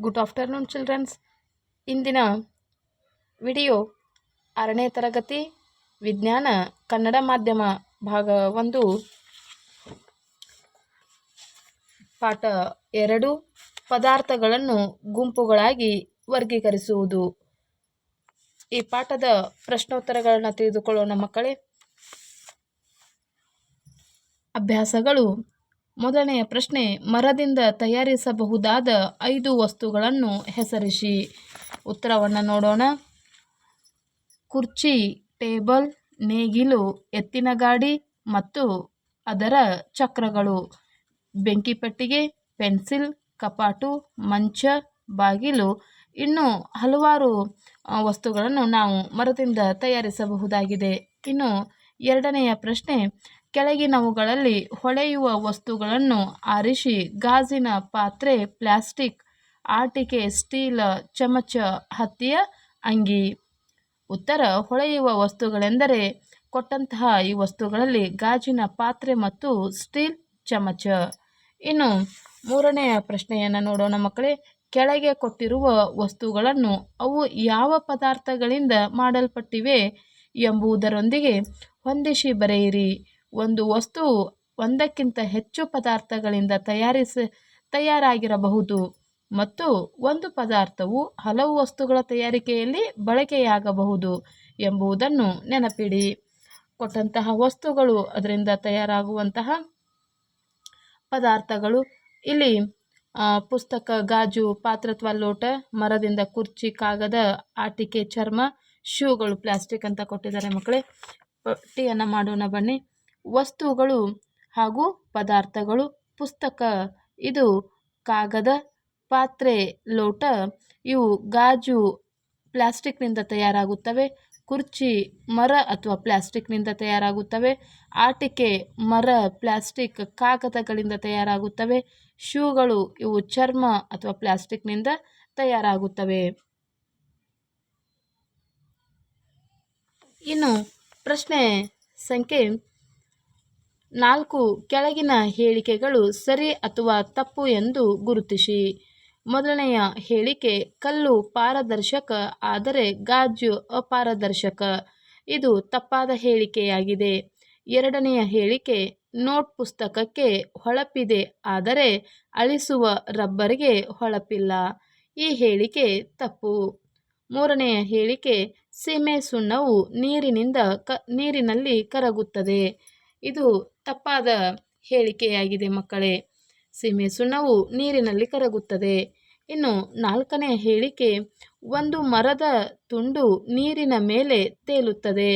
Good afternoon children's ಇಂದಿನ video ಆರನೇ ತರಗತಿ ವಿಜ್ಞಾನ ಕನ್ನಡ ಮಾಧ್ಯಮ ಭಾಗ ಒಂದು, ಪಾಠ ಎರಡು, ಪದಾರ್ಥಗಳನ್ನು ಗುಂಪುಗಳಾಗಿ ವರ್ಗೀಕರಿಸುವುದು. ಈ ಪಾಠದ ಪ್ರಶ್ನೋತ್ತರಗಳನ್ನು ತಿಳಿದುಕೊಳ್ಳೋಣ ಮಕ್ಕಳೇ. ಅಭ್ಯಾಸಗಳು ಮೊದಲನೆಯ ಪ್ರಶ್ನೆ, ಮರದಿಂದ ತಯಾರಿಸಬಹುದಾದ ಐದು ವಸ್ತುಗಳನ್ನು ಹೆಸರಿಸಿ. ಉತ್ತರವನ್ನು ನೋಡೋಣ. ಕುರ್ಚಿ, ಟೇಬಲ್, ನೇಗಿಲು, ಎತ್ತಿನ ಗಾಡಿ ಮತ್ತು ಅದರ ಚಕ್ರಗಳು. ಬೆಂಕಿ ಪೆಟ್ಟಿಗೆ, ಪೆನ್ಸಿಲ್, ಕಪಾಟು, ಮಂಚ, ಬಾಗಿಲು. ಇನ್ನು ಹಲವಾರು ವಸ್ತುಗಳನ್ನು ನಾವು ಮರದಿಂದ ತಯಾರಿಸಬಹುದಾಗಿದೆ. ಇನ್ನು ಎರಡನೆಯ ಪ್ರಶ್ನೆ ಕೆಳಗಿನವುಗಳಲ್ಲಿ ಹೊಳೆಯುವ ವಸ್ತುಗಳನ್ನು ಆರಿಸಿ ಗಾಜಿನ ಪಾತ್ರೆ, ಪ್ಲಾಸ್ಟಿಕ್, ಆಟಿಕೆ, ಸ್ಟೀಲ್, ಚಮಚ, ಹತ್ತಿಯ ಅಂಗಿ. ಉತ್ತರ, ಹೊಳೆಯುವ ವಸ್ತುಗಳೆಂದರೆ ಕೊಟ್ಟಂತಹ ಈ ವಸ್ತುಗಳಲ್ಲಿ ಗಾಜಿನ ಪಾತ್ರೆ ಮತ್ತು ಸ್ಟೀಲ್ ಚಮಚ. ಇನ್ನು ಮೂರನೆಯ ಪ್ರಶ್ನೆಯನ್ನು ನೋಡೋಣ ಮಕ್ಕಳೇ. ಕೆಳಗೆ ಕೊಟ್ಟಿರುವ ವಸ್ತುಗಳನ್ನು ಅವು ಯಾವ ಪದಾರ್ಥಗಳಿಂದ ಮಾಡಲ್ಪಟ್ಟಿವೆ ಎಂಬುದರೊಂದಿಗೆ ಹೊಂದಿಸಿ ಬರೆಯಿರಿ. ಒಂದು ವಸ್ತು ಒಂದಕ್ಕಿಂತ ಹೆಚ್ಚು ಪದಾರ್ಥಗಳಿಂದ ತಯಾರಿಸಿ, ತಯಾರಾಗಿರಬಹುದು. ಮತ್ತು ಒಂದು ಪದಾರ್ಥವು ಹಲವು ವಸ್ತುಗಳ ತಯಾರಿಕೆಯಲ್ಲಿ ಬಳಕೆಯಾಗಬಹುದು ಎಂಬುದನ್ನು ನೆನಪಿಡಿ. ಕೊಟ್ಟಂತಹ ವಸ್ತುಗಳು ಅದರಿಂದ ತಯಾರಾಗುವಂತಹ ಪದಾರ್ಥಗಳು ಇಲ್ಲಿ ಪುಸ್ತಕ, ಗಾಜು ಪಾತ್ರೆ ತ್ವಲ್ಲೋಟ ಲೋಟ, ಮರದಿಂದ ಕುರ್ಚಿ, ಕಾಗದ, ಆಟಿಕೆ, ಚರ್ಮ, ಶೂಗಳು, ಪ್ಲಾಸ್ಟಿಕ್ ಅಂತ ಕೊಟ್ಟಿದ್ದಾರೆ ಮಕ್ಕಳೇ. ಪಟ್ಟಿಯನ್ನು ಮಾಡೋಣ ಬನ್ನಿ. ವಸ್ತುಗಳು ಹಾಗೂ ಪದಾರ್ಥಗಳು. ಪುಸ್ತಕ. ಇದು ಕಾಗದ, ಪಾತ್ರೆ, ಲೋಟ. ಇವು ಗಾಜು ಪ್ಲಾಸ್ಟಿಕ್ನಿಂದ ತಯಾರಾಗುತ್ತವೆ. ಕುರ್ಚಿ, ಮರ ಅಥವಾ ಪ್ಲಾಸ್ಟಿಕ್ನಿಂದ ತಯಾರಾಗುತ್ತವೆ. ಆಟಿಕೆ, ಮರ, ಪ್ಲಾಸ್ಟಿಕ್ ಕಾಗದಗಳಿಂದ ತಯಾರಾಗುತ್ತವೆ. ಶೂಗಳು, ಇವು ಚರ್ಮ ಅಥವಾ ಪ್ಲಾಸ್ಟಿಕ್ನಿಂದ ತಯಾರಾಗುತ್ತವೆ. ಇನ್ನು ಪ್ರಶ್ನೆ ಸಂಖ್ಯೆ ನಾಲ್ಕು ಕೆಳಗಿನ ಹೇಳಿಕೆಗಳು ಸರಿ ಅಥವಾ ತಪ್ಪು ಎಂದು ಗುರುತಿಸಿ. ಮೊದಲನೆಯ ಹೇಳಿಕೆ, ಕಲ್ಲು ಪಾರದರ್ಶಕ, ಆದರೆ ಗಾಜು ಅಪಾರದರ್ಶಕ. ಇದು ತಪ್ಪಾದ ಹೇಳಿಕೆಯಾಗಿದೆ. ಎರಡನೆಯ ಹೇಳಿಕೆ, ನೋಟ್ ಪುಸ್ತಕಕ್ಕೆ ಹೊಳಪಿದೆ, ಆದರೆ ಅಳಿಸುವ ರಬ್ಬರ್ಗೆ ಹೊಳಪಿಲ್ಲ. ಈ ಹೇಳಿಕೆ ತಪ್ಪು. ಮೂರನೆಯ ಹೇಳಿಕೆ, ಸೀಮೆ ಸುಣ್ಣವು ನೀರಿನಿಂದ ಕ, ನೀರಿನಲ್ಲಿ ಕರಗುತ್ತದೆ. ಇದು ತಪ್ಪಾದ ಹೇಳಿಕೆಯಾಗಿದೆ ಮಕ್ಕಳೇ. ಸೀಮೆ ಸುಣ್ಣವು ನೀರಿನಲ್ಲಿ ಕರಗುತ್ತದೆ. ಇನ್ನು ನಾಲ್ಕನೇ ಹೇಳಿಕೆ, ಒಂದು ಮರದ ತುಂಡು ನೀರಿನ ಮೇಲೆ ತೇಲುತ್ತದೆ.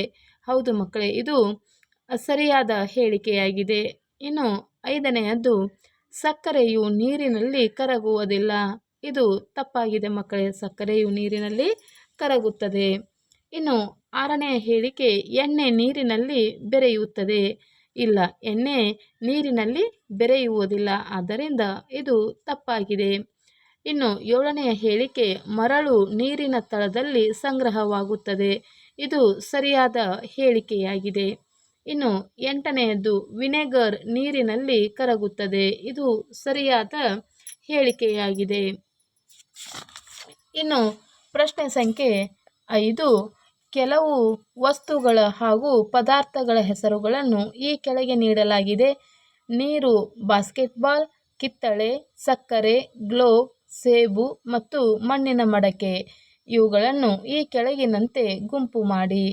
ಹೌದು ಮಕ್ಕಳೇ, ಇದು ಸರಿಯಾದ ಹೇಳಿಕೆಯಾಗಿದೆ. ಇನ್ನು ಐದನೆಯದ್ದು, ಸಕ್ಕರೆಯು ನೀರಿನಲ್ಲಿ ಕರಗುವುದಿಲ್ಲ. ಇದು ತಪ್ಪಾಗಿದೆ ಮಕ್ಕಳೇ, ಸಕ್ಕರೆಯು ನೀರಿನಲ್ಲಿ ಕರಗುತ್ತದೆ. ಇನ್ನು ಆರನೆಯ ಹೇಳಿಕೆ, ಎಣ್ಣೆ ನೀರಿನಲ್ಲಿ ಬೆರೆಯುತ್ತದೆ. ಇಲ್ಲ, ಎಣ್ಣೆ ನೀರಿನಲ್ಲಿ ಬೆರೆಯುವುದಿಲ್ಲ, ಆದ್ದರಿಂದ ಇದು ತಪ್ಪಾಗಿದೆ. ಇನ್ನು ಏಳನೆಯ ಹೇಳಿಕೆ, ಮರಳು ನೀರಿನ ತಳದಲ್ಲಿ ಸಂಗ್ರಹವಾಗುತ್ತದೆ. ಇದು ಸರಿಯಾದ ಹೇಳಿಕೆಯಾಗಿದೆ. ಇನ್ನು ಎಂಟನೆಯದ್ದು, ವಿನೆಗರ್ ನೀರಿನಲ್ಲಿ ಕರಗುತ್ತದೆ. ಇದು ಸರಿಯಾದ ಹೇಳಿಕೆಯಾಗಿದೆ. ಇನ್ನು ಪ್ರಶ್ನೆ ಸಂಖ್ಯೆ ಐದು ಕೆಲವು ವಸ್ತುಗಳ ಹಾಗೂ ಪದಾರ್ಥಗಳ ಹೆಸರುಗಳನ್ನು ಈ ಕೆಳಗೆ ನೀಡಲಾಗಿದೆ. ನೀರು, ಬಾಸ್ಕೆಟ್ಬಾಲ್, ಕಿತ್ತಳೆ, ಸಕ್ಕರೆ ಗ್ಲೋ ಸೇಬು ಮತ್ತು ಮಣ್ಣಿನ ಮಡಕೆ. ಇವುಗಳನ್ನು ಈ ಕೆಳಗಿನಂತೆ ಗುಂಪು ಮಾಡಿ.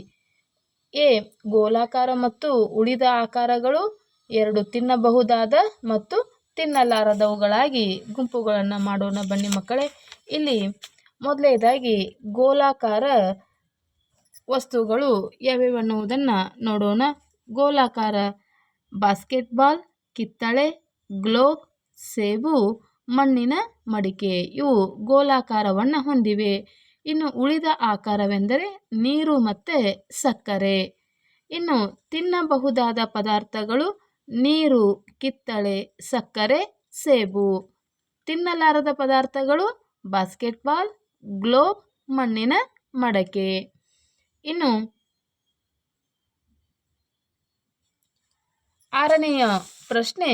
ಎ. ಗೋಲಾಕಾರ ಮತ್ತು ಉಳಿದ ಆಕಾರಗಳು ಎರಡು ತಿನ್ನಬಹುದಾದ ಮತ್ತು ತಿನ್ನಲಾರದವುಗಳಾಗಿ ಗುಂಪುಗಳನ್ನು ಮಾಡೋಣ ಬನ್ನಿ ಮಕ್ಕಳೇ. ಇಲ್ಲಿ ಮೊದಲನೇದಾಗಿ ಗೋಲಾಕಾರ ವಸ್ತುಗಳು ಯಾವ್ಯಾವೆನ್ನುವುದನ್ನು ನೋಡೋಣ. ಗೋಲಾಕಾರ, ಬಾಸ್ಕೆಟ್ಬಾಲ್, ಕಿತ್ತಳೆ, ಗ್ಲೋಬ್, ಸೇಬು, ಮಣ್ಣಿನ ಮಡಿಕೆ. ಇವು ಗೋಲಾಕಾರವನ್ನು ಹೊಂದಿವೆ. ಇನ್ನು ಉಳಿದ ಆಕಾರವೆಂದರೆ ನೀರು ಮತ್ತು ಸಕ್ಕರೆ. ಇನ್ನು ತಿನ್ನಬಹುದಾದ ಪದಾರ್ಥಗಳು ನೀರು, ಕಿತ್ತಳೆ, ಸಕ್ಕರೆ, ಸೇಬು. ತಿನ್ನಲಾರದ ಪದಾರ್ಥಗಳು ಬಾಸ್ಕೆಟ್ಬಾಲ್, ಗ್ಲೋಬ್, ಮಣ್ಣಿನ ಮಡಕೆ. ಇನ್ನು ಆರನೆಯ ಪ್ರಶ್ನೆ,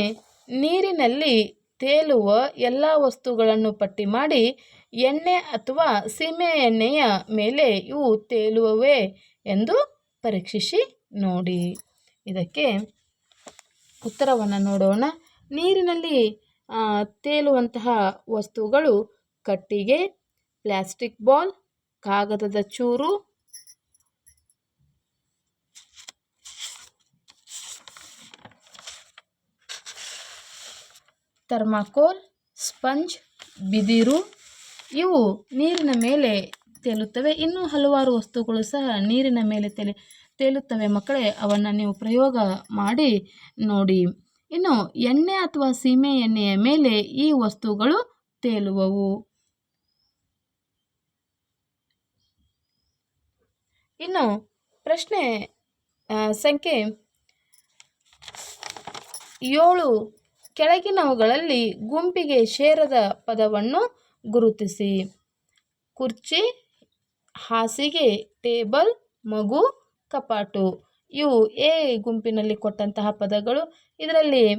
ನೀರಿನಲ್ಲಿ ತೇಲುವ ಎಲ್ಲ ವಸ್ತುಗಳನ್ನು ಪಟ್ಟಿ ಮಾಡಿ ಎಣ್ಣೆ ಅಥವಾ ಸೀಮೆ ಎಣ್ಣೆಯ ಮೇಲೆ ಇವು ತೇಲುವವೇ ಎಂದು ಪರೀಕ್ಷಿಸಿ ನೋಡಿ. ಇದಕ್ಕೆ ಉತ್ತರವನ್ನು ನೋಡೋಣ. ನೀರಿನಲ್ಲಿ ತೇಲುವಂತಹ ವಸ್ತುಗಳು ಕಟ್ಟಿಗೆ, ಪ್ಲಾಸ್ಟಿಕ್ ಬಾಲ್, ಕಾಗದದ ಚೂರು ಥರ್ಮಾಕೋಲ್, ಸ್ಪಂಜ್, ಬಿದಿರು ಇವು ನೀರಿನ ಮೇಲೆ ತೇಲುತ್ತವೆ. ಇನ್ನೂ ಹಲವಾರು ವಸ್ತುಗಳು ಸಹ ನೀರಿನ ಮೇಲೆ ತೇಲಿ, ತೇಲುತ್ತವೆ. ಮಕ್ಕಳೇ, ಅವನ್ನು ನೀವು ಪ್ರಯೋಗ ಮಾಡಿ ನೋಡಿ. ಇನ್ನು ಎಣ್ಣೆ ಅಥವಾ ಸೀಮೆ ಎಣ್ಣೆಯ ಮೇಲೆ ಈ ವಸ್ತುಗಳು ತೇಲುವವು. ಇನ್ನು ಪ್ರಶ್ನೆ ಸಂಖ್ಯೆ ಏಳು. ಕೆಳಗಿನವುಗಳಲ್ಲಿ ಗುಂಪಿಗೆ ಸೇರದ ಪದವನ್ನು ಗುರುತಿಸಿ. ಕುರ್ಚಿ, ಹಾಸಿಗೆ, ಟೇಬಲ್, ಮಗು, ಕಪಾಟು. ಇವು ಎ ಗುಂಪಿನಲ್ಲಿ ಕೊಟ್ಟಂತಹ ಪದಗಳು. ಇದರಲ್ಲಿ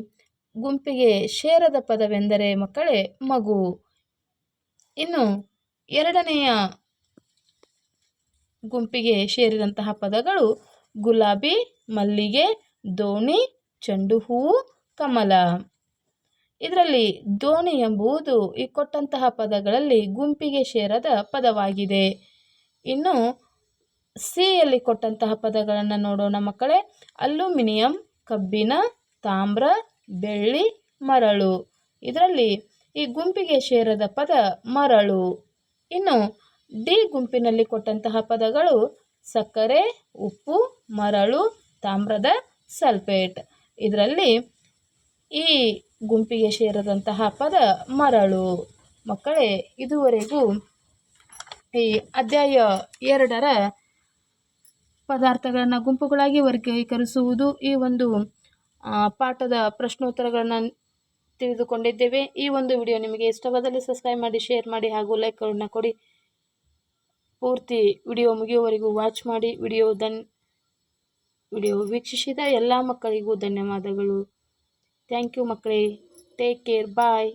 ಗುಂಪಿಗೆ ಸೇರದ ಪದವೆಂದರೆ ಮಕ್ಕಳೇ ಮಗು. ಇನ್ನು ಎರಡನೆಯ ಗುಂಪಿಗೆ ಸೇರಿದಂತಹ ಪದಗಳು ಗುಲಾಬಿ, ಮಲ್ಲಿಗೆ, ದೋಣಿ, ಚೆಂಡು ಹೂವು, ಕಮಲ. ಇದರಲ್ಲಿ ದೋಣಿ ಎಂಬುದು ಈ ಕೊಟ್ಟಂತಹ ಪದಗಳಲ್ಲಿ ಗುಂಪಿಗೆ ಸೇರದ ಪದವಾಗಿದೆ. ಇನ್ನು ಸಿಯಲ್ಲಿ ಕೊಟ್ಟಂತಹ ಪದಗಳನ್ನು ನೋಡೋಣ ಮಕ್ಕಳೇ. ಅಲ್ಯೂಮಿನಿಯಂ ಕಬ್ಬಿನ ತಾಮ್ರ, ಬೆಳ್ಳಿ, ಮರಳು. ಇದರಲ್ಲಿ ಈ ಗುಂಪಿಗೆ ಸೇರದ ಪದ ಮರಳು. ಇನ್ನು ಡಿ ಗುಂಪಿನಲ್ಲಿ ಕೊಟ್ಟಂತಹ ಪದಗಳು ಸಕ್ಕರೆ, ಉಪ್ಪು, ಮರಳು, ತಾಮ್ರದ ಸಲ್ಫೇಟ್. ಇದರಲ್ಲಿ ಈ ಗುಂಪಿಗೆ ಸೇರದಂತಹ ಪದ ಮರಳು. ಮಕ್ಕಳೇ, ಇದುವರೆಗೂ ಈ ಅಧ್ಯಾಯ ಎರಡರ ಪದಾರ್ಥಗಳನ್ನು ಗುಂಪುಗಳಾಗಿ ವರ್ಗೀಕರಿಸುವುದು ಈ ಒಂದು ಪಾಠದ ಪ್ರಶ್ನೋತ್ತರಗಳನ್ನು ತಿಳಿದುಕೊಂಡಿದ್ದೇವೆ. ಈ ಒಂದು ವಿಡಿಯೋ ನಿಮಗೆ ಇಷ್ಟವಾದಲ್ಲಿ ಸಬ್ಸ್ಕ್ರೈಬ್ ಮಾಡಿ ಶೇರ್ ಮಾಡಿ ಹಾಗೂ ಲೈಕ್ಗಳನ್ನು ಕೊಡಿ. ಪೂರ್ತಿ ವಿಡಿಯೋ ಮುಗಿಯುವವರೆಗೂ ವಾಚ್ ಮಾಡಿ. ವಿಡಿಯೋ ದನ್ ವಿಡಿಯೋ ವೀಕ್ಷಿಸಿದ ಎಲ್ಲ ಮಕ್ಕಳಿಗೂ ಧನ್ಯವಾದಗಳು. ಥ್ಯಾಂಕ್ ಯು ಮಕ್ಕಳೇ ಟೇಕ್ ಕೇರ್ ಬಾಯ್